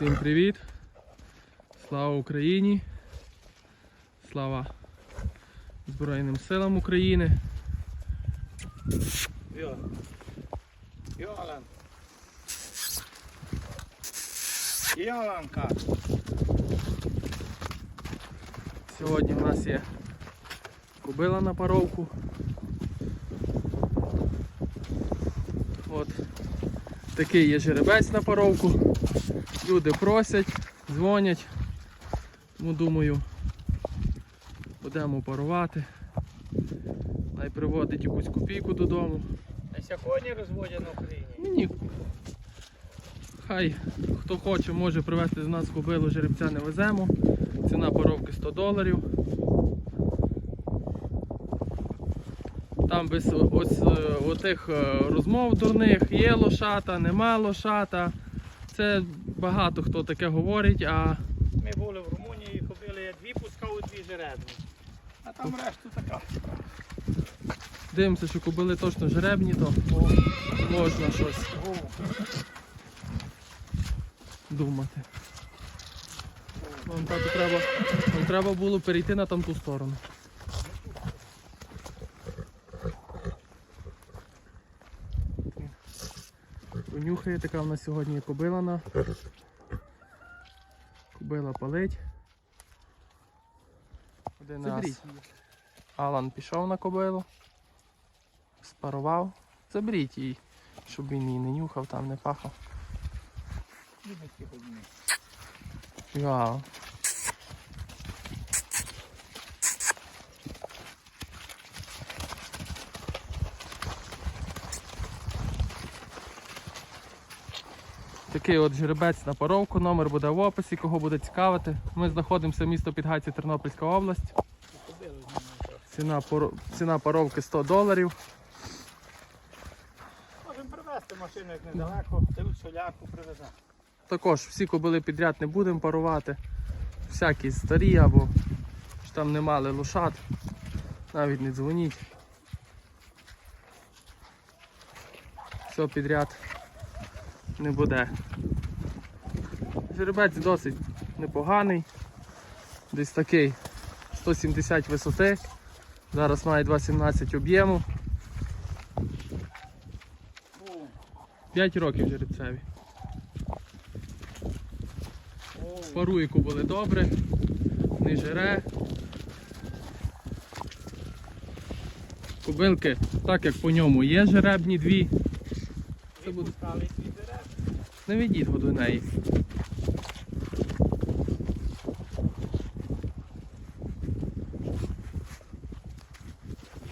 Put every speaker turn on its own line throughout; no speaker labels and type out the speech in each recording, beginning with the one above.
Всім привіт! Слава Україні! Слава Збройним силам України!
Jalan. Яланка.
Сьогодні в нас є кобила на паровку. От такий є жеребець на паровку. Люди просять, дзвонять. Тому думаю, будемо парувати. Най приводить якусь копійку додому.
А сьогодні розводять на Україні.
Мені. Хай хто хоче, може привезти з нас кобилу, жеребця не веземо. Ціна паровки 100 доларів. Там без ось е, отих е, розмов дурних, є лошата, нема лошата. Це багато хто таке говорить, а
Ми були в Румунії, ходили, я дві пускав, дві жеребні. А там решту така.
дивимося, що кобили точно жеребні, то можна щось думати. Вам треба, треба було перейти на там ту сторону. Понюхає, така в нас сьогодні кобила на. Кобила палить. Один раз Алан пішов на кобилу, спарував. Заберіть її, щоб він її не нюхав, там не пахав. Вау. Такий от жеребець на паровку, номер буде в описі, кого буде цікавити. Ми знаходимося в місто Підгайці, Тернопільська область. Ціна, поро- ціна паровки 100 доларів.
Можемо привезти машину як недалеко, ти соляку привеземо.
Також всі кобили підряд не будемо парувати. Всякі старі або що там не мали лошад. Навіть не дзвоніть. Все підряд не буде. Жеребець досить непоганий. Десь такий 170 висоти. Зараз має 2,17 об'єму.
О,
5 років жеребцеві.
о,
Парує кобили добре, не жере. Кобилки, так як по ньому є жеребні дві,
дві
буде-. Не ведіть до неї.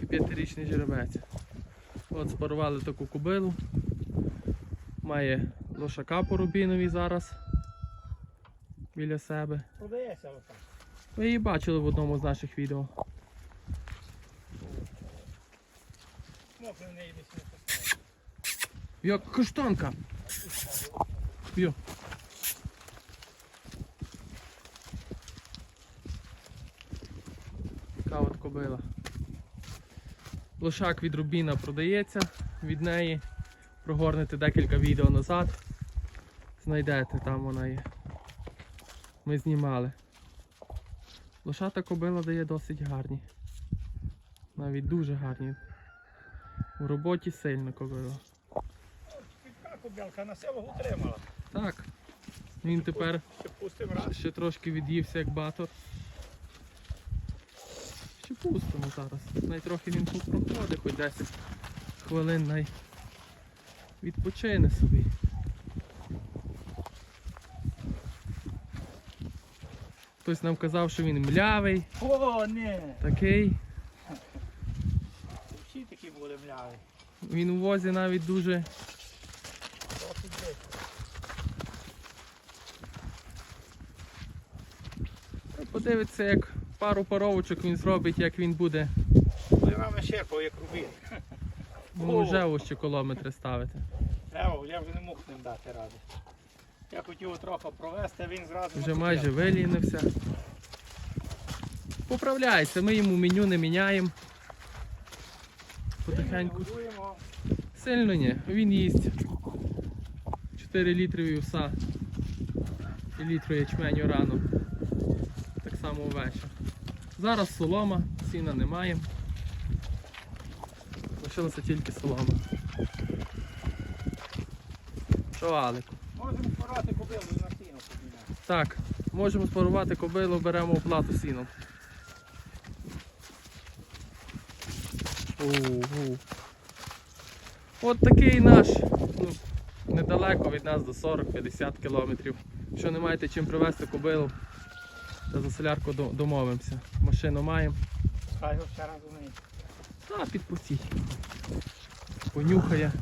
П'ятирічний жеребець. От спарували таку кобилу. Має лошака по рубінові зараз біля себе.
Продається отак.
Ви її бачили в одному з наших відео. Як каштанка. Йо. Така от кобила. Лошак від Рубіна продається від неї. Прогорнете декілька відео назад. Знайдете, там вона є. Ми знімали. Лошата кобила дає досить гарні. Навіть дуже гарні. У роботі сильно кобила.
Кобілка на село утримала.
Так. Він тепер
Ще
ще трошки від'ївся як батор. Ще пустимо зараз. Най трохи він тут проходить, хоч 10 хвилин най відпочине собі. Хтось нам казав, що він млявий,
О, не!
такий.
Всі такі були мляві.
Він у возі навіть дуже. Подивиться, як пару паровочок він зробить, як він буде.
Пливами щепав, як рубін.
Ну, вже ось ще кілометри ставити.
Ево, я вже не мог ним дати ради. Я хотів трохи провести, а він зразу.
Вже майже вилінився. Поправляється, ми йому меню не міняємо. Потихеньку. Сильно ні, він їсть 4 літри вівса і літру ячменю рано. Так само ввечері. Зараз солома, сіна немає. Лишилося тільки солома. Що, Алику?
Можемо порати кобилу і на сіно підіймати.
Так, можемо спарувати кобилу, беремо оплату сіном. Ого. От такий наш, ну, недалеко від нас до 40-50 кілометрів. Якщо не маєте чим привезти кобилу, то за солярку домовимося. Машину маємо.
Хай його ще раз у неї.
Та підпустіть. Понюхає.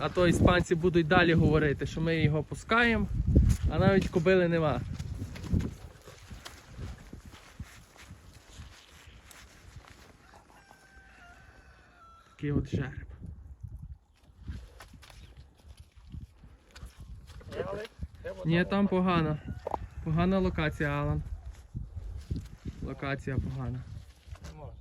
А то іспанці будуть далі говорити, що ми його пускаємо, а навіть кобили нема. Такий от жереб.
Є, але? Де вода?
Ні, там погана. Погана локація, Алан. Локація погана.
Не можна.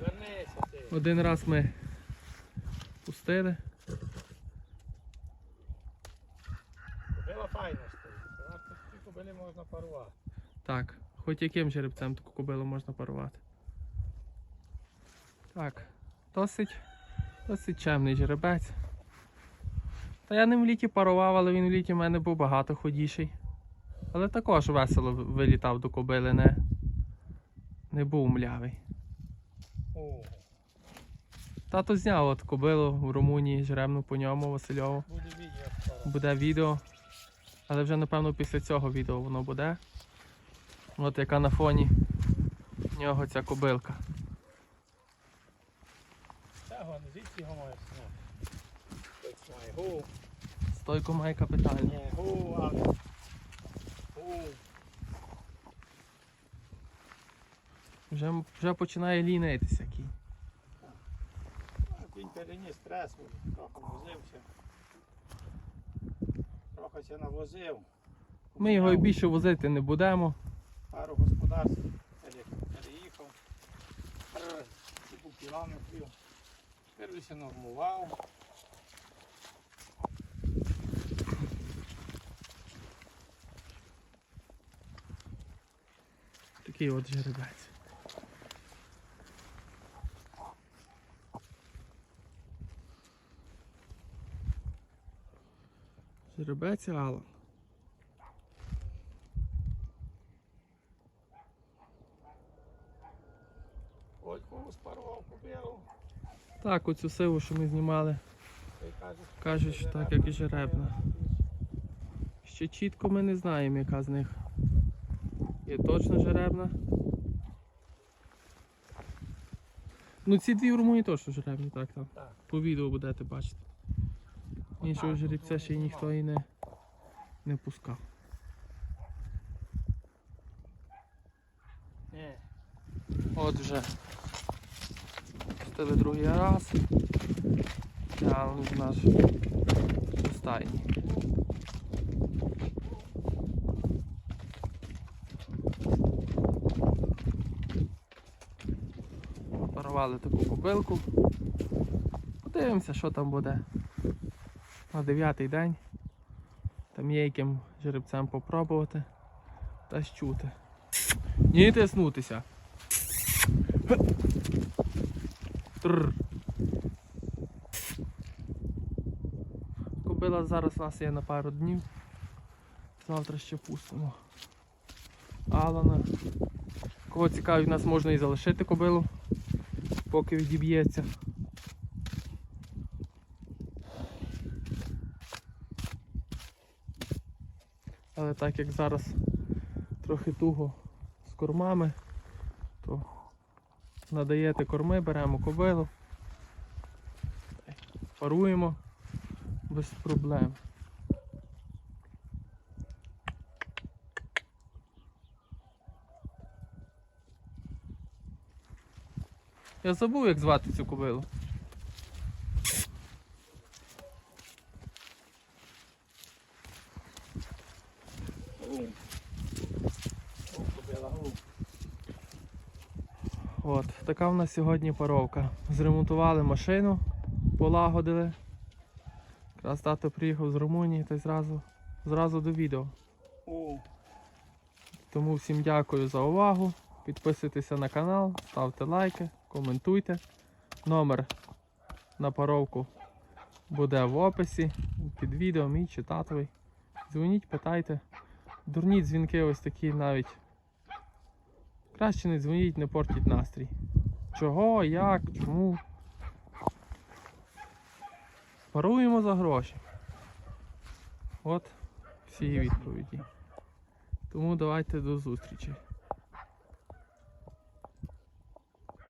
Вернися ти.
Один раз ми пустили.
Кобила файно стоїть. Тут ці кобилі можна парувати.
Так, хоч яким жеребцем таку кобилу можна парувати. Так, досить, досить чемний жеребець. Та я ним в літі парував, але він в літі в мене був багато ходіший. Але також весело вилітав до кобили, не, не був млявий. Тато зняв от кобилу в Румунії, жеребну по ньому Васильову.
Буде відео.
Але вже напевно після цього відео воно буде. От яка на фоні нього ця кобилка.
Не звідси його має сняти. Хтось має. Гу.
Вже, вже починає лінитися.
А Він переніс стрес, трохи возився. Трохи навозив.
Ми його і більше возити не будемо.
Пару господарств переїхав. Е, кілометрів. Тепер нормував.
Такий от жеребець. Жеребець Алан.
Ось кому спарував кобилу.
Так, оцю сиву, що ми знімали, кажуть, що так, як і жеребна. Ще чітко ми не знаємо, яка з них є точно жеребна. Ну ці дві в Румунії точно жеребні, так там. По відео будете бачити. Іншого жеребця
ну,
ще й ніхто і не, не пускав. От вже пустили другий раз. А наш останній. Парували таку кобилку. Подивимося, що там буде. На дев'ятий день. Там є яким жеребцем попробувати та щути. Ні тиснутися. Тррр. Кобила зараз у нас є на пару днів. Завтра ще пустимо. Алана. Кого цікавить, нас можна і залишити кобилу, поки відіб'ється. Але так як зараз трохи туго з кормами, то надаєте корми, беремо кобилу, паруємо без проблем. Я забув, як звати цю кобилу.
Гу. Гу, кобила, гу.
От, така в нас сьогодні паровка. Зремонтували машину. полагодили. Якраз тато приїхав з Румунії та й зразу, зразу до відео. Тому всім дякую за увагу. Підписуйтеся на канал, ставте лайки, коментуйте. Номер на паровку буде в описі під відео, мій чи татовий. Дзвоніть, питайте. Дурні дзвінки ось такі навіть. Краще не дзвоніть, не портіть настрій. Чого, як, чому? Паруємо за гроші. От всі відповіді. Тому давайте до зустрічі.